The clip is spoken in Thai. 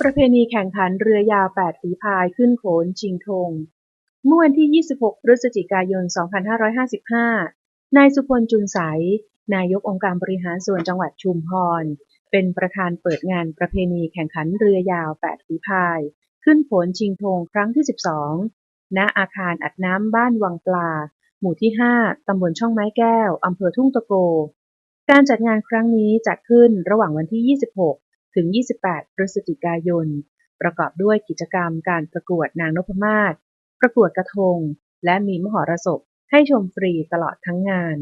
ประเพณีแข่งขันเรือยาว8ฝีพายขึ้นโขนชิงธง เมื่อวันที่ 26 พฤศจิกายน 2555 นายสุพลจุนใสยนายกองค์การบริหารส่วนจังหวัดชุมพร เป็นประธานเปิดงานประเพณีแข่งขันเรือยาว8ฝีพาย ขึ้นโขนชิงธงครั้งที่ 12 ณ อาคารอัดน้ำบ้านวังปลา หมู่ที่ 5 ตำบลช่องไม้แก้ว อำเภอทุ่งตะโก การจัดงานครั้งนี้จัดขึ้นระหว่างวันที่ 26 ถึง 28 พฤศจิกายน ประกอบด้วยกิจกรรมการประกวดนางนพมาศ ประกวดกระทง และมีมหรสพให้ชมฟรีตลอดทั้งงาน